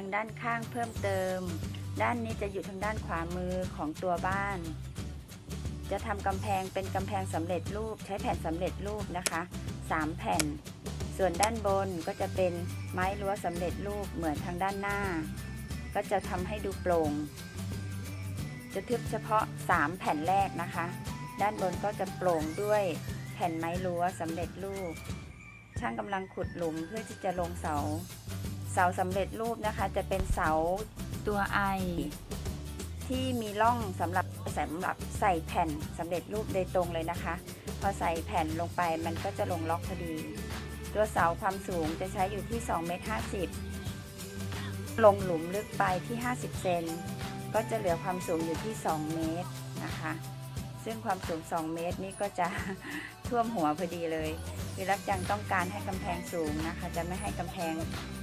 งด้านข้างเพิ่มเติม ด้านนี้จะอยู่ทางด้านขวามือของตัวบ้าน จะทำกำแพงเป็นกำแพงสำเร็จรูป ใช้แผ่นสำเร็จรูปนะคะ 3 แผ่น ส่วนด้านบนก็จะเป็นไม้รั้วสำเร็จรูปเหมือนทางด้านหน้า ก็จะทำให้ดูโปร่ง จะทึบเฉพาะ 3 แผ่นแรกนะคะ ด้านบนก็จะโปร่งด้วยแผ่นไม้รั้วสำเร็จรูปช่างกำลังขุดหลุมเพื่อที่จะลงเสา เสาสำเร็จรูปนะคะ จะเป็นเสาตัวไอที่มีร่องสำหรับสำหรับใส่แผ่นสำเร็จรูปโดยตรงเลยนะคะ พอใส่แผ่นลงไปมันก็จะลงล็อกพอดี ตัวเสาความสูงจะใช้อยู่ที่2เมตร50 ลงหลุมลึกไปที่ 50 เซนก็จะเหลือความสูงอยู่ที่ 2 เมตรนะคะ ซึ่งความสูง 2 เมตรนี้ก็จะท่วมหัวพอดีเลย คือรักจังต้องการให้กำแพงสูงนะคะ จะไม่ให้กำแพง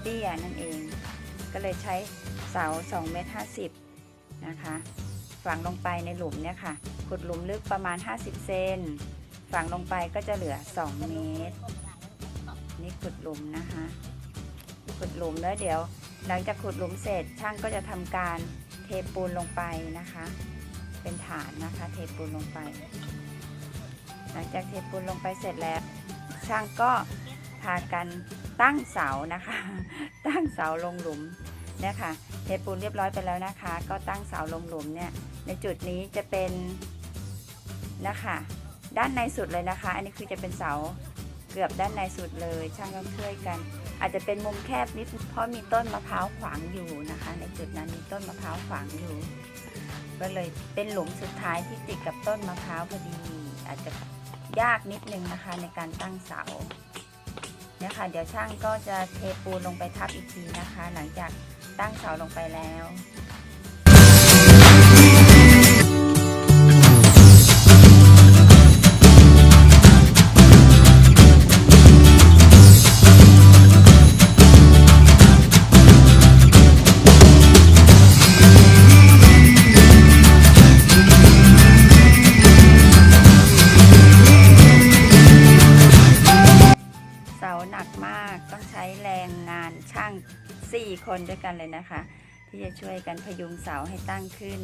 เตี้ยนั่นเอง ก็เลยใช้เสา2เมตร50นะคะฝังลงไปในหลุมเนี่ยค่ะ ขุดหลุมลึกประมาณ 50 เซนฝังลงไปก็จะเหลือ 2 เมตร นี่ขุดหลุมนะคะ ขุดหลุมแล้วเดี๋ยว หลังจากขุดหลุมเสร็จช่างก็จะทำการเทปูนลงไปนะคะ เป็นฐานนะคะ เทปูนลงไป หลังจากเทปูนลงไปเสร็จแล้ว ช่างก็พากันตั้งเสานะคะ ตั้งเสาลงหลุมเนี่ยค่ะเทปูนเรียบร้อยไปแล้วนะคะ ก็ตั้งเสาลงหลุมเนี่ยในจุดนี้จะเป็นนะคะด้านในสุดเลยนะคะ อันนี้คือจะเป็นเสาเกือบด้านในสุดเลย ช่างก็ช่วยกัน อาจจะเป็นมุมแคบนิดเพราะมีต้นมะพร้าวขวางอยู่นะคะ ในจุดนั้นมีต้นมะพร้าวขวางอยู่ ก็เลยเป็นหลุมสุดท้ายที่ติดกับต้นมะพร้าวพอดี อาจจะ ยากนิดนึงนะคะในการตั้งเสาเนี่ยค่ะเดี๋ยวช่างก็จะเทปูนลงไปทับอีกทีนะคะ หลังจากตั้งเสาลงไปแล้ว 4 คนด้วยกันเลยนะคะ ที่จะช่วยกันพยุงเสาให้ตั้งขึ้น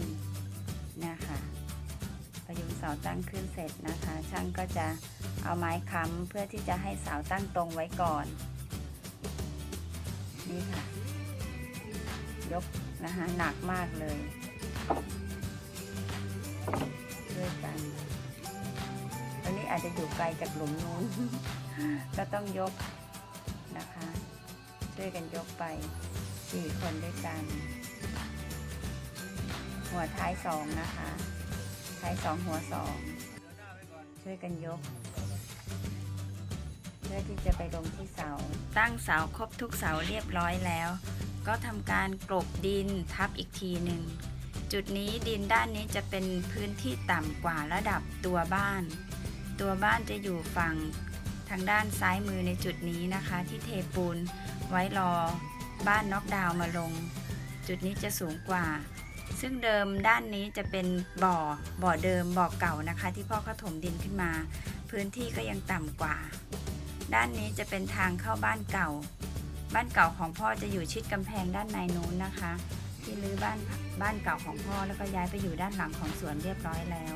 นะคะพยุงเสาตั้งขึ้นเสร็จนะคะ ช่างก็จะเอาไม้ค้ำเพื่อที่จะให้เสาตั้งตรงไว้ก่อนนี่ค่ะยกนะคะหนักมากเลยช่วยกันตอนนี้อาจจะอยู่ไกลจากหลุมนู้น ก็ต้องยกนะคะ ช่วยกันยกไป สี่คนด้วยกัน หัวท้ายสองนะคะ ท้ายสองหัวสองช่วยกันยก เพื่อที่จะไปลงที่เสา ตั้งเสาครบทุกเสาเรียบร้อยแล้ว ก็ทำการกลบดินทับอีกทีหนึ่ง จุดนี้ดินด้านนี้จะเป็นพื้นที่ต่ำกว่าระดับตัวบ้าน ตัวบ้านจะอยู่ฝั่งทางด้านซ้ายมือในจุดนี้นะคะ ที่เทปูนไว้รอ บ้านน็อกดาวมาลง จุดนี้จะสูงกว่า ซึ่งเดิมด้านนี้จะเป็นบ่อบ่อเดิมบ่อเก่านะคะ ที่พ่อเขาถมดินขึ้นมา พื้นที่ก็ยังต่ำกว่า ด้านนี้จะเป็นทางเข้าบ้านเก่า บ้านเก่าของพ่อจะอยู่ชิดกำแพงด้านในนู้นนะคะ ที่รื้อบ้านบ้านเก่าของพ่อแล้วก็ย้ายไปอยู่ด้านหลังของสวนเรียบร้อยแล้ว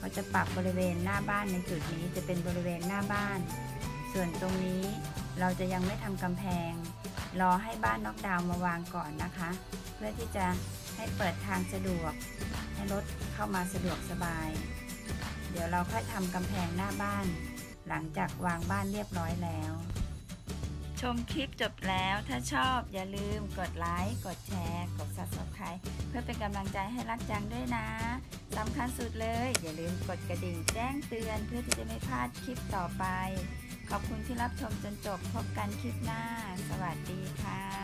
ก็จะปรับบริเวณหน้าบ้านในจุดนี้จะเป็นบริเวณหน้าบ้าน ส่วนตรงนี้เราจะยังไม่ทำกำแพง รอให้บ้านน็อกดาวน์มาวางก่อนนะคะ เพื่อที่จะให้เปิดทางสะดวก ให้รถเข้ามาสะดวกสบาย เดี๋ยวเราค่อยทำกำแพงหน้าบ้าน หลังจากวางบ้านเรียบร้อยแล้ว ชมคลิปจบแล้วถ้าชอบอย่าลืมกดไลค์กดแชร์ กด subscribe เพื่อเป็นกำลังใจให้รักจังด้วยนะำคัญสุดเลย อย่าลืมกดกระดิ่งแจ้งเตือนเพื่อที่จะไม่พลาดคลิปต่อไป ขอบคุณที่รับชมจนจบพบกันคลิปหน้า สวัสดีค่ะ